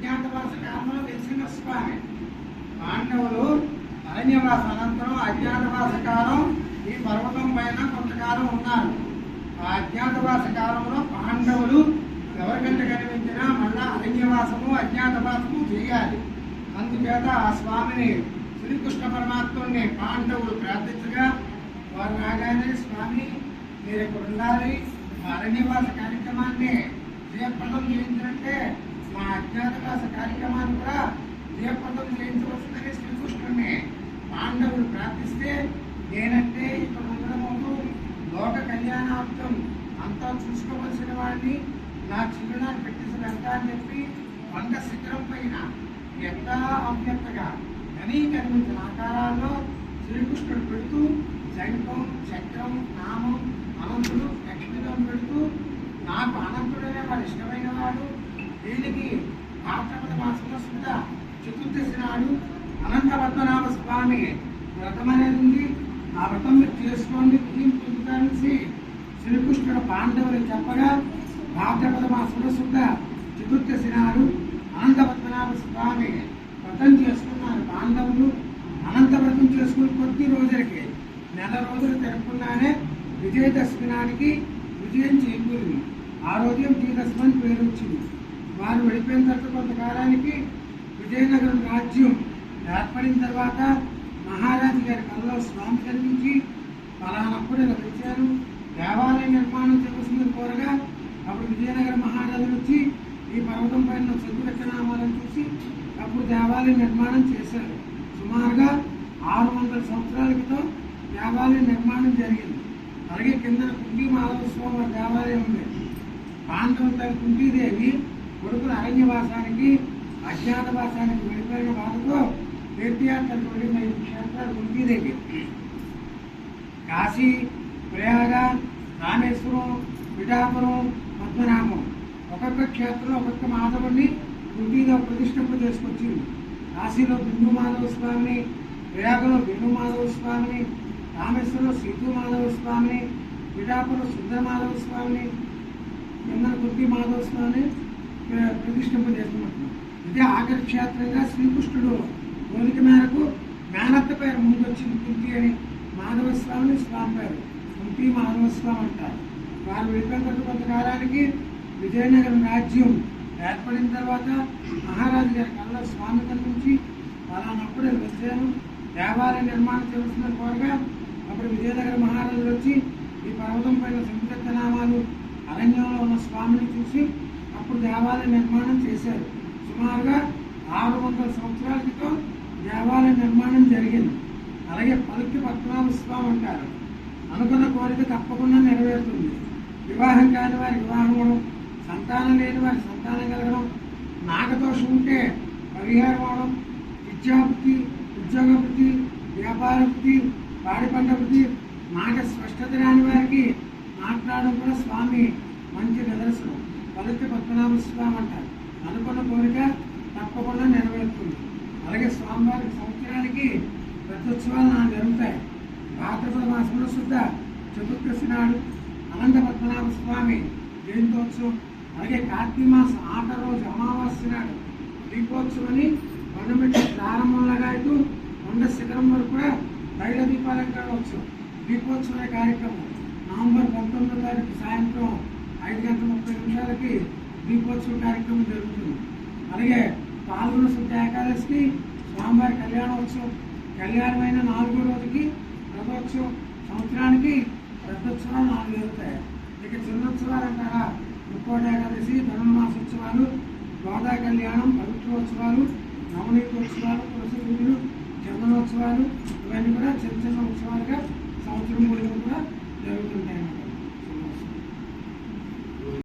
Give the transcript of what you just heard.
అజ్ఞాతవాస కాలంలో వెలిసిన స్వామి. పాండవులు అరణ్యవాస అనంతరం అజ్ఞాతవాస కాలం ఈ పర్వతం పైన కొంతకాలం ఉన్నారు. ఆ అజ్ఞాతవాస కాలంలో పాండవులు ఎవరికంటే కనిపించినా మళ్ళా అరణ్యవాసము అజ్ఞాతవాసము చేయాలి. అందుచేత ఆ స్వామిని శ్రీకృష్ణ పరమాత్ముని పాండవులు ప్రార్థించగా వారు రాగానే స్వామి మీరు ఇక్కడ ఉండాలి అరణ్యవాస కార్యక్రమాన్ని పదం చేయించినట్టే మా అజ్ఞాతవాస కార్యక్రమాన్ని కూడా జయప్రదం చేయించవలసిందని శ్రీకృష్ణుడిని పాండవులు ప్రార్థిస్తే నేనంటే ఇక్కడ ఉండడము లోక కళ్యాణార్థం అంతా చూసుకోవలసిన వాడిని నా చిరునాన్ని పెట్టేసి వెళ్తా అని చెప్పి వంద శిఖరం పైన ఎంత అభ్యర్థగా ఘనీకరించిన ఆకారాల్లో శ్రీకృష్ణుడు పెడుతూ జంకం చక్రం నామం అనంతుడు లక్ష్మీదం పెడుతూ నాకు అనంతుడనే దీనికి భాద్రపద మాసంలో శుద్ధ చతుర్దశి నాడు అనంత పద్మనాభ స్వామి వ్రతం అనేది ఉంది. ఆ వ్రతం మీరు చేసుకోండి విజయం పొందుతారని శ్రీకృష్ణుడు పాండవులు చెప్పగా భాద్రపద మాసంలో శుద్ధ చతుర్దశి నాడు అనంత పద్మనాభ స్వామి వ్రతం చేసుకున్నారు పాండవులు. అనంత వ్రతం చేసుకుని కొద్ది రోజులకి నెల రోజులు జరుపుకున్నానే విజయదశమి నాటికి విజయం చేకూరింది. ఆ రోజు విజయదశమి అని పేరు వచ్చింది వారు వెళ్ళిపోయిన తర్వాత కొంతకాలానికి విజయనగరం రాజ్యం ఏర్పడిన తర్వాత మహారాజు గారి కళ్ళలో స్వామి కనిపించి పలానప్పుడు ఇలా వచ్చారు దేవాలయ నిర్మాణం చేయవలసిందని కోరగా అప్పుడు విజయనగర మహారాజు వచ్చి ఈ పర్వతం పైన చతురచనామాలను చూసి అప్పుడు దేవాలయ నిర్మాణం చేశారు. సుమారుగా ఆరు వందల సంవత్సరాల క్రితం దేవాలయ నిర్మాణం జరిగింది. అలాగే కింద కుండి మాధవ స్వామి దేవాలయం ఉంది. పాండవుల తల్లి కుంటీదేవి కొడుకులు అరణ్యవాసానికి అజ్ఞాతవాసానికి వెళ్ళిపోయిన బాధతో తీర్థయాత్ర తోడిన ఐదు క్షేత్రాలు కుంటీదేవి కాశీ ప్రయాగ రామేశ్వరం పిఠాపురం పద్మనాభం ఒక్కొక్క క్షేత్రంలో ఒక్కొక్క మాధవుడిని కుంటీలో ప్రతిష్ఠింప చేసుకొచ్చింది. కాశీలో బిందు మాధవ స్వామిని ప్రయాగలో బిందు మాధవ స్వామిని రామేశ్వరంలో సీతు మాధవ స్వామిని పిఠాపురం సుందర మాధవ స్వామిని కింద కుంటి మాధవ స్వామిని ప్రతిష్ఠింప చేసుకున్నట్టు ఇదే ఆఖరి క్షేత్రంగా శ్రీకృష్ణుడు కోరిక మేరకు మేనత్త పేరు ముందు వచ్చింది కుంటి అని మాధవస్వామిని స్వామి పేరు కుంతి మాధవస్వామి అంటారు. వారు వెళ్ళిపోయిన కొంతకాలానికి విజయనగరం రాజ్యం ఏర్పడిన తర్వాత మహారాజు గారి కళ్ళ స్వామి కనిపించి అలానప్పుడు వచ్చాను. దేవాలయ నిర్మాణం చేస్తున్న కోరగా అప్పుడు విజయనగర మహారాజులు వచ్చి ఈ పర్వతం పైన సంయుక్త నామాలు అరణ్యంలో ఉన్న స్వామిని చూసి అప్పుడు దేవాలయ నిర్మాణం చేశారు. సుమారుగా ఆరు వందల సంవత్సరాల క్రితం దేవాలయ నిర్మాణం జరిగింది. అలాగే పలుకి పద్మనాభ స్వామి అంటారు. అనుకున్న కోరిక తప్పకుండా నెరవేరుతుంది. వివాహం కాని వారి వివాహం అవడం సంతానం లేని వారి సంతానం కలగడం నాగదోషం ఉంటే పరిహారం అవడం విద్యావృత్తి ఉద్యోగవృత్తి వ్యాపార వృత్తి పాడి పంట మాట స్పష్టత రాని వారికి మాట్లాడడం కూడా స్వామి మంచి నిదర్శనం. మొదటి పద్మనాభ స్వామి అంటారు. అనుకున్న కోరిక తప్పకుండా నెరవేరుతుంది. అలాగే స్వామివారి సంవత్సరానికి రథోత్సవాలు నా జరుగుతాయి. భాద్రపద మాసంలో శుద్ధ చతుర్దశి నాడు అనంత పద్మనాభ స్వామి జయంతోత్సవం అలాగే కార్తీక మాసం ఆట రోజు అమావాస్య నాడు దీపోత్సవం అని కొండమెట్టు ప్రారంభంలాగా అయితే కొండ శిఖరం వరకు కూడా తైల దీపాలంకరణోత్సవం దీపోత్సవ కార్యక్రమం నవంబర్ పంతొమ్మిదో తారీఖు సాయంత్రం ఐదు గంటల ముప్పై నిమిషాలకి దీపోత్సవ కార్యక్రమం జరుగుతుంది. అలాగే పాల్గొన శుద్ధ ఏకాదశికి స్వామివారి కళ్యాణోత్సవం కళ్యాణమైన నాలుగో రోజుకి రథోత్సవం సంవత్సరానికి రథోత్సవాలు నాలుగు జరుగుతాయి. ఇక చిన్నోత్సవాలు అంటారా? ముక్కోటి ఏకాదశి ధనుర్మాసోత్సవాలు గోదా కళ్యాణం పవిత్రోత్సవాలు నవనీతోత్సవాలు తులసి పూజలు చందనోత్సవాలు ఇవన్నీ కూడా చిన్న చిన్న ఉత్సవాలుగా సంవత్సరం మూడు కూడా జరుగుతుంటాయి అన్నమాట.